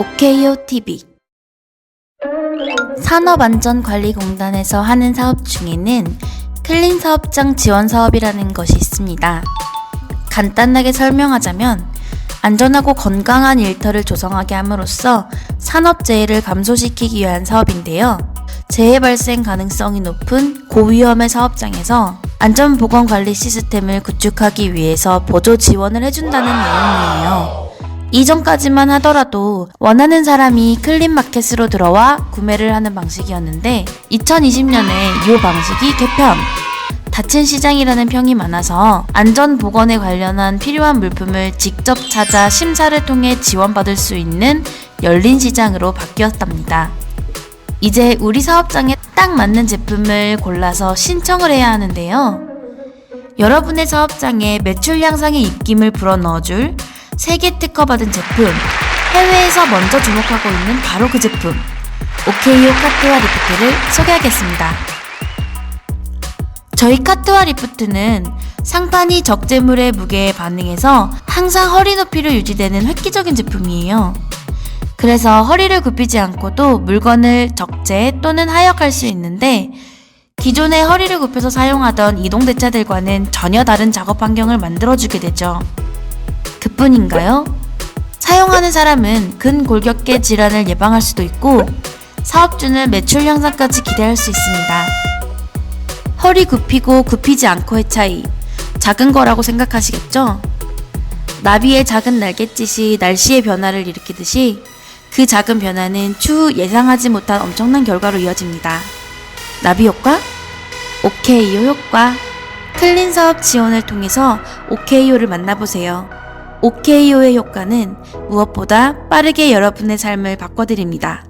오케이오 TV 산업안전관리공단에서 하는 사업 중에는 클린 사업장 지원 사업이라는 것이 있습니다. 간단하게 설명하자면 안전하고 건강한 일터를 조성하게 함으로써 산업 재해를 감소시키기 위한 사업인데요. 재해 발생 가능성이 높은 고위험의 사업장에서 안전보건관리 시스템을 구축하기 위해서 보조 지원을 해준다는 내용이에요. 이전까지만 하더라도 원하는 사람이 클린 마켓으로 들어와 구매를 하는 방식이었는데 2020년에 이 방식이 개편! 닫힌 시장이라는 평이 많아서 안전 보건에 관련한 필요한 물품을 직접 찾아 심사를 통해 지원받을 수 있는 열린 시장으로 바뀌었답니다. 이제 우리 사업장에 딱 맞는 제품을 골라서 신청을 해야 하는데요. 여러분의 사업장에 매출 향상의 입김을 불어넣어줄 세계 특허받은 제품, 해외에서 먼저 주목하고 있는 바로 그 제품, 오케이오 카트와 리프트를 소개하겠습니다. 저희 카트와 리프트는 상판이 적재물의 무게에 반응해서 항상 허리 높이로 유지되는 획기적인 제품이에요. 그래서 허리를 굽히지 않고도 물건을 적재 또는 하역할 수 있는데 기존에 허리를 굽혀서 사용하던 이동 대차들과는 전혀 다른 작업 환경을 만들어주게 되죠. 그뿐인가요? 사용하는 사람은 근골격계 질환을 예방할 수도 있고 사업주는 매출 향상까지 기대할 수 있습니다. 허리 굽히고 굽히지 않고의 차이 작은 거라고 생각하시겠죠? 나비의 작은 날갯짓이 날씨의 변화를 일으키듯이 그 작은 변화는 추후 예상하지 못한 엄청난 결과로 이어집니다. 나비 효과? 오케이오 효과. 클린 사업 지원을 통해서 오케이오를 만나보세요. 오케이오의 효과는 무엇보다 빠르게 여러분의 삶을 바꿔드립니다.